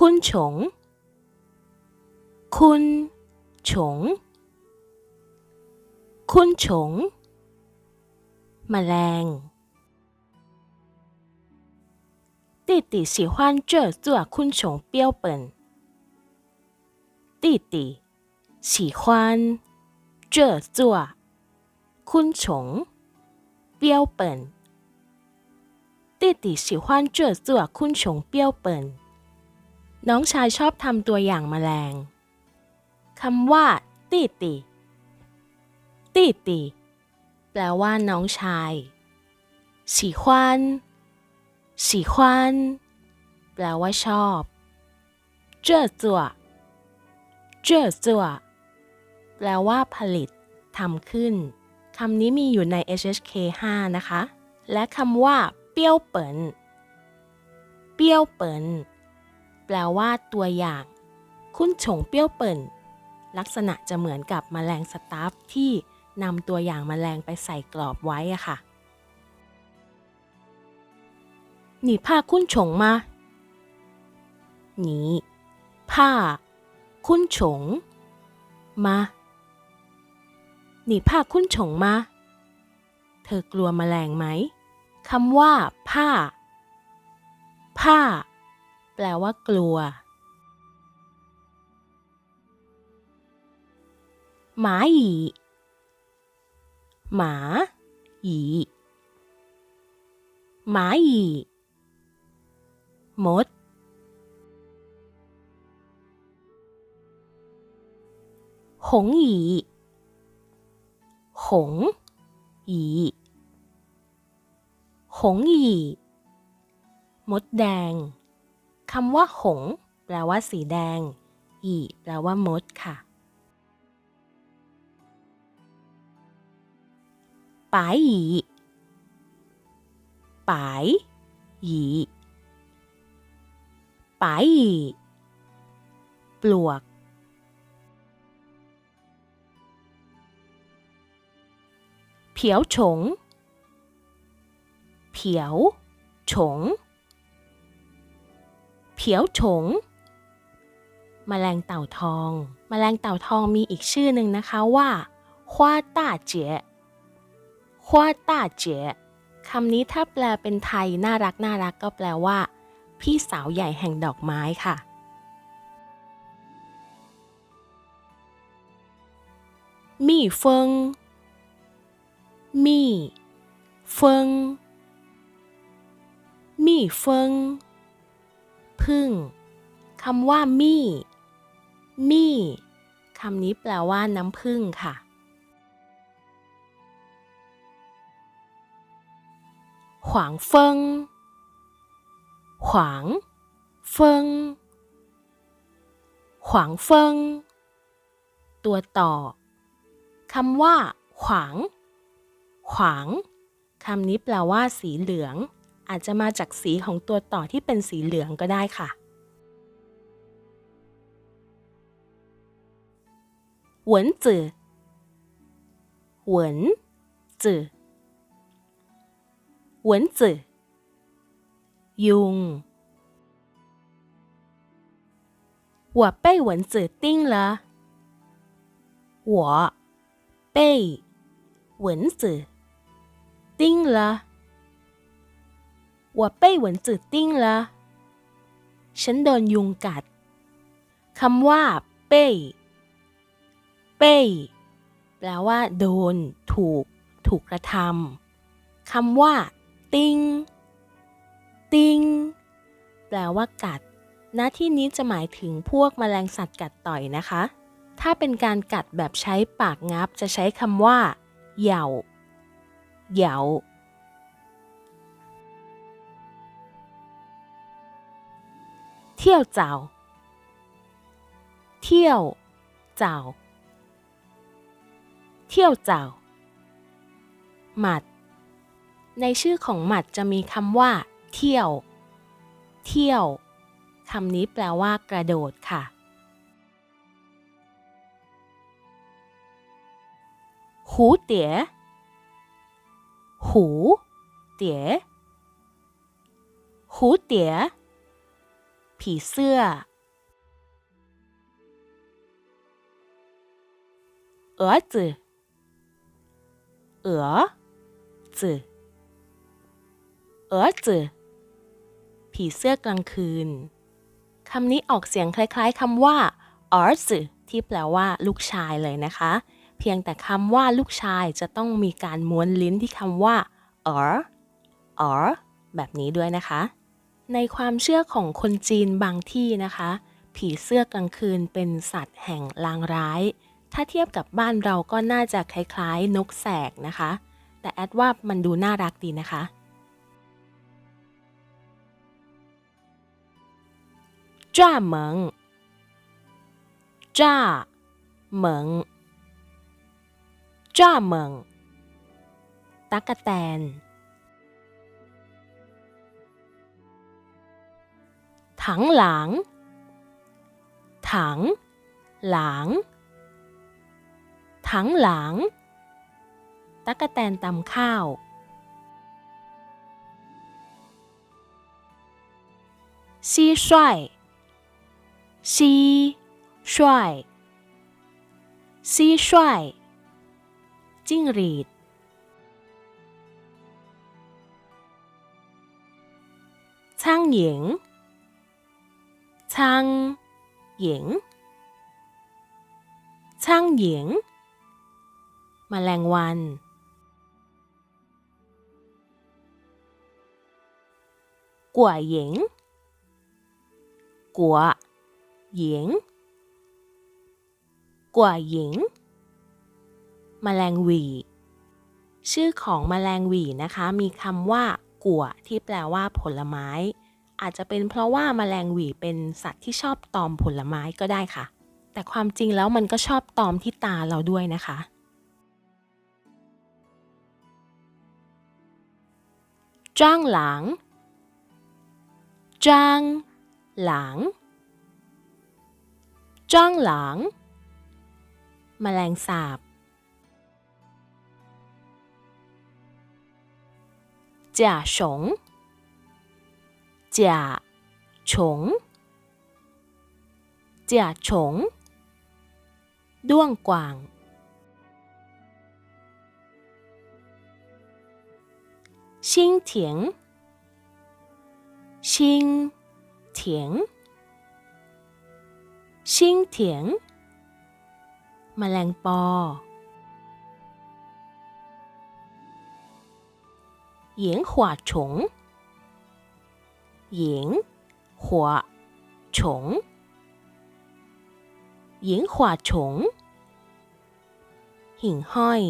คุณฉง คุณฉง คุณฉง แมลง弟弟喜欢这做昆虫标本。弟弟喜欢这做昆虫标本。弟弟喜欢这做昆虫标本。 น้องชายชอบทำตัวอย่างมแมลงคำว่า ตีตีตีตีแปลว่าน้องชายสีควันสีควันแปลว่าชอบเจ้อจั่วเจ้อจั่วแปลว่าผลิตทำขึ้นคำนี้มีอยู่ใน HHK 5 นะคะ และคำว่า เปี้ยวเปินเปี้ยวเปิน แปลว่าตัวอย่าง คุ้นฉงเปรี้ยวเปิ่น ลักษณะจะเหมือนกับมแมลงสตาฟที่นำตัวอย่างมแมลงไปใส่กรอบไว้อะค่ะหนีผ้าคุ้นฉงมาหนีผ้า คุ้นฉง มาหนีผ้าคุ้นฉงมา เธอกลัวมแมลงไหมคำว่า ผ้า ผ้า ลว่ากลัว หมาหยีหมาหยีหมาหยีมด หงหยีหงหยีหงหยีมดแดง คำว่า หง แปลว่าสีแดงหยีแปลว่ามดค่ะปายหยีปายหยีปายหยีปลวกเผียวฉงเผียวฉง เผียวฉงแมลงเต่าทองแมลงเต่าทองมีอีกชื่อหนึ่งนะคะว่าฮวาต้าเจ๋ฮวาต้าเจ๋คำนี้ถ้าแปลเป็นไทยน่ารักน่ารักก็แปลว่า พี่สาวใหญ่แห่งดอกไม้ค่ะ มี่เฟิง มี่เฟิง มี่เฟิง พึ่งคำว่ามี่ มี่คำนี้แปลว่าน้ำผึ้งค่ะขวางเฟิงขวาง เฟิงขวางเฟิง ตัวต่อคำว่า ขวาง ขวางคำนี้แปลว่าสีเหลือง อาจจะมาจากสีของตัวต่อที่เป็นสีเหลืองก็ได้ค่ะ 蚊子，蚊子，蚊子，ยุง我被蚊子叮了。我被蚊子叮了。 ว่าเป้ยหวนจืดติ้งละฉันโดนยุงกัดคำว่า เป้ยเป้ยแปลว่า โดน ถูก ถูกกระทำคำว่า ติ้งติ้งแปลว่ากัดณที่นี้จะหมายถึงพวกมแมลงสัตว์กัดต่อยนะคะ ถ้าเป็นการกัดแบบใช้ปากงับจะใช้คำว่า เหย่า เหย่า เที่ยวเจ้า เที่ยวเจ้า เที่ยวเจ้า หมัด ในชื่อของหมัดจะมีคำว่า เที่ยว เที่ยวคำนี้แปลว่ากระโดดค่ะ หูเตี๋ย หูเตี๋ย หูเตี๋ย ผีเสื้อ เออจือเออจือเออจือผีเสื้อกลางคืน คำนี้ออกเสียงคล้ายๆคำว่าออซที่แปลว่าลูกชายเลยนะคะ เพียงแต่คำว่าลูกชายจะต้องมีการม้วนลิ้นที่คำว่าออออแบบนี้ด้วยนะคะ ในความเชื่อของคนจีนบางที่นะคะ ผีเสื้อกลางคืนเป็นสัตว์แห่งลางร้าย ถ้าเทียบกับบ้านเราก็น่าจะคล้ายๆ นกแสกนะคะ แต่แอดว่ามันดูน่ารักดีนะคะ จ้าเหมิง จ้าเหมิง จ้าเหมิงตักกะแตน ถังหลาง ถัง หลาง ถังหลาง ตะกะแตนตำข้าว ซีช่อยซีช่อยซีช่อยจิ้งหรีดช่างหญิง。 ช่างหญิง ช่างหญิงมแมลงวัน กัวหญิง กัวหญิง กัวหญิงมแมลงวีชื่อของมแมลงวีนะคะ มีคำว่ากัวที่แปลว่าผลไม้ อาจจะเป็นเพราะว่าแมลงหวีเป็นสัตว์ที่ชอบตอมผลไม้ก็ได้ค่ะ แต่ความจริงแล้วมันก็ชอบตอมที่ตาเราด้วยนะคะ จ้างหลัง จ้างหลัง จ้างหลังแมลงสาบจ่าฉง จ่าฉงจ่าฉง ด้วงกว่าง ชิงเถียง ชิงเถียง ชิงเถียง แมลงปอเหยียงหัวฉงเหยียงหัวฉง เหยียงหัวฉงหิ่งห้อย